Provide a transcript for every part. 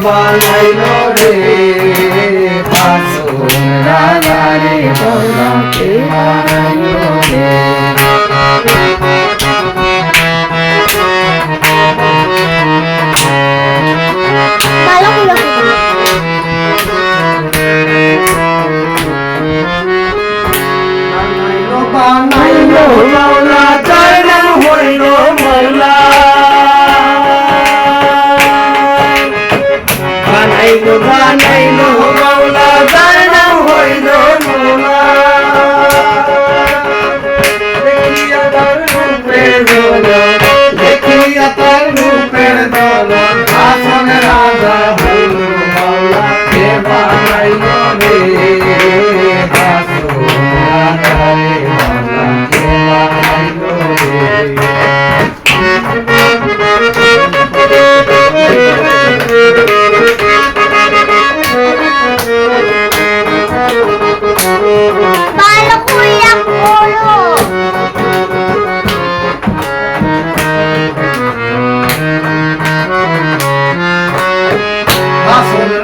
বানাইলো রে হাসুন রাজা রে মৌলা রে বানাইলো বানাইলো বানাইলো বানাইলো মাওলা যার নাম হইল মাওলা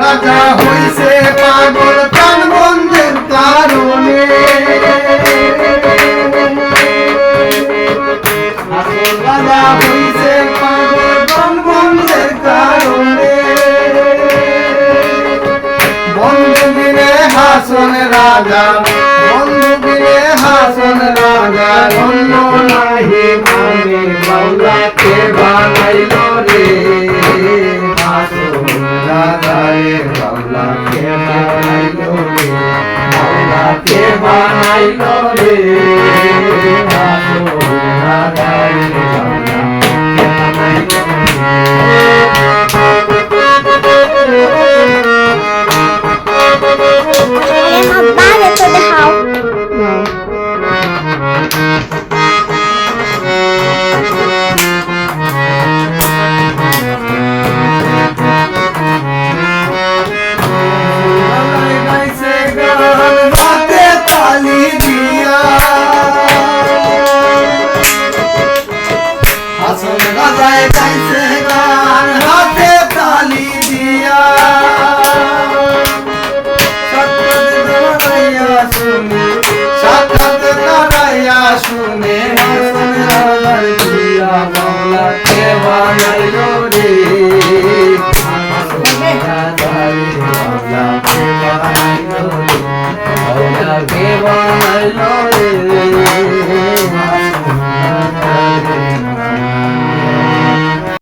রাজা হইছে পাগল প্রাণ বন্ধের কারণে রাজা হইছে পাগল প্রাণ বন্ধের কারণে। বন্ধু হাসন রাজা বন্ধু দিনে হাসন রাজা অন্য নাহি মানে বাউলাকে বানাইল রে। হাসন রাজা রে বাউলাকে বানাইল রে বাউলাকে বানাইল রে হাসন